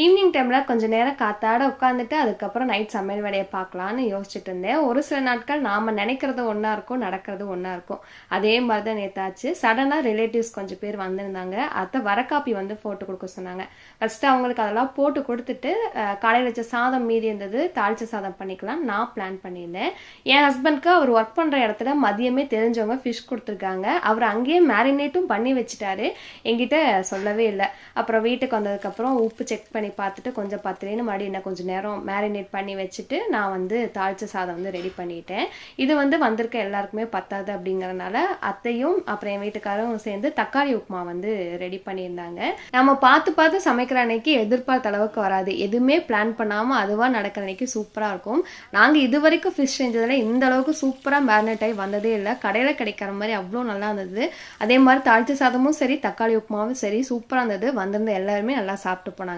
Evening டைமில் கொஞ்சம் நேரம் காத்தாட உட்காந்துட்டு அதுக்கப்புறம் நைட் சமையல் வேலையை பார்க்கலான்னு யோசிச்சுட்டு இருந்தேன். ஒரு சில நாட்கள் நாம் நினைக்கிறது ஒன்றா இருக்கும் நடக்கிறது ஒன்றா இருக்கும். அதே மாதிரி தான் நேத்தாச்சு சடனாக ரிலேட்டிவ்ஸ் கொஞ்சம் பேர் வந்திருந்தாங்க. அடுத்த வர காப்பி வந்து போட்டு கொடுக்க சொன்னாங்க. ஃபஸ்ட்டு அவங்களுக்கு அதெல்லாம் போட்டு கொடுத்துட்டு காலையில் வச்ச சாதம் மீதி இருந்தது தாளிச்ச சாதம் பண்ணிக்கலாம் நான் பிளான் பண்ணியிருந்தேன். என் ஹஸ்பண்ட்க்கு அவர் ஒர்க் பண்ணுற இடத்துல மதியமே தெரிஞ்சவங்க ஃபிஷ் கொடுத்துருக்காங்க. அவர் அங்கேயே மேரினேட்டும் பண்ணி வச்சுட்டாரு. என்கிட்ட சொல்லவே இல்லை. அப்புறம் வீட்டுக்கு வந்ததுக்கப்புறம் உப்பு செக் பண்ணி பார்த்துட்டு கொஞ்சம் பத்துலேன்னு மறுபடியும் இன்னும் கொஞ்சம் நேரம் மேரினேட் பண்ணி வச்சுட்டு நான் வந்து தாளிச்ச சாதம் வந்து ரெடி பண்ணிட்டேன். இது வந்து வந்திருக்க எல்லாருக்குமே பத்தாது அப்படிங்கறதுனால அத்தையும் அப்புறம் என் வீட்டுக்காரரும் சேர்ந்து தக்காளி உப்புமா வந்து ரெடி பண்ணியிருந்தாங்க. நம்ம பார்த்து பார்த்து சமைக்கிற அன்னைக்கு எதிர்பார்த்த அளவுக்கு வராது. எதுவுமே பிளான் பண்ணாமல் அதுவாக நடக்கிற அன்னைக்கு சூப்பராக இருக்கும். நாங்கள் இது வரைக்கும் ஃபிஷ் செஞ்சதில் இந்த அளவுக்கு சூப்பராக மேரினேட் ஆகி வந்ததே இல்லை. கடையில் கிடைக்கிற மாதிரி அவ்வளோ நல்லா இருந்தது. அதே மாதிரி தாளிச்ச சாதமும் சரி தக்காளி உப்புமாவும் சரி சூப்பராக இருந்தது. வந்திருந்த எல்லாருமே நல்லா சாப்பிட்டு போனாங்க.